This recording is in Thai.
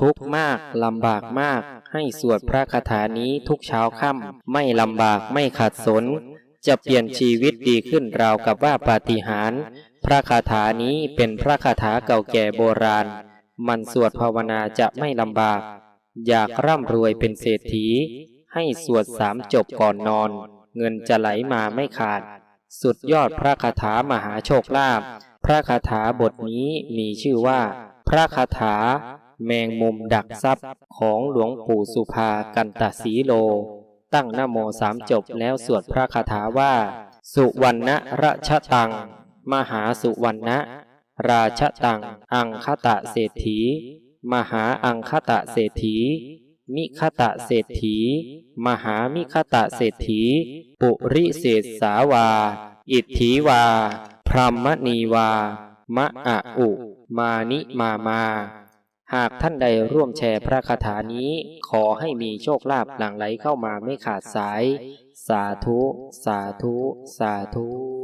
ทุกข์มากลำบากมาก ให้สวดพระคาถานี้ทุกเช้าค่ำไม่ลำบากไม่ขัดสน จะเปลี่ยนชีวิตดีขึ้นราวกับว่าปาฏิหาริย์พระคาถานี้เป็นพระคาถาเก่าแก่โบราณ มันสวดภาวนาจะไม่ลำบาก อยากร่ำรวยเป็นเศรษฐี ให้สวดสามจบก่อนนอน เงินจะไหลมาไม่ขาด สุดยอดพระคาถามหาโชคลาภพระคาถาบทนี้มีชื่อว่า พระคาถา แมงมุมดักทรัพย์ของหลวงปู่สุภากันตสีโล ตั้งนโมสามจบแล้วสวดพระคาถาว่า สุวรรณระชะตัง มหาสุวรรณราชตัง อังคตะเศรษฐี มหาอังคตะเศรษฐี มิคตะเศรษฐี มหามิคตะเศรษฐี ปุริเศษสาวา อิทธิวา พรหมณีวามะอะอุ มานิมามา หากท่านใดร่วมแชร์พระคาถานี้ ขอให้มีโชคลาภหลั่งไหลเข้ามาไม่ขาดสาย สาธุ สาธุ สาธุ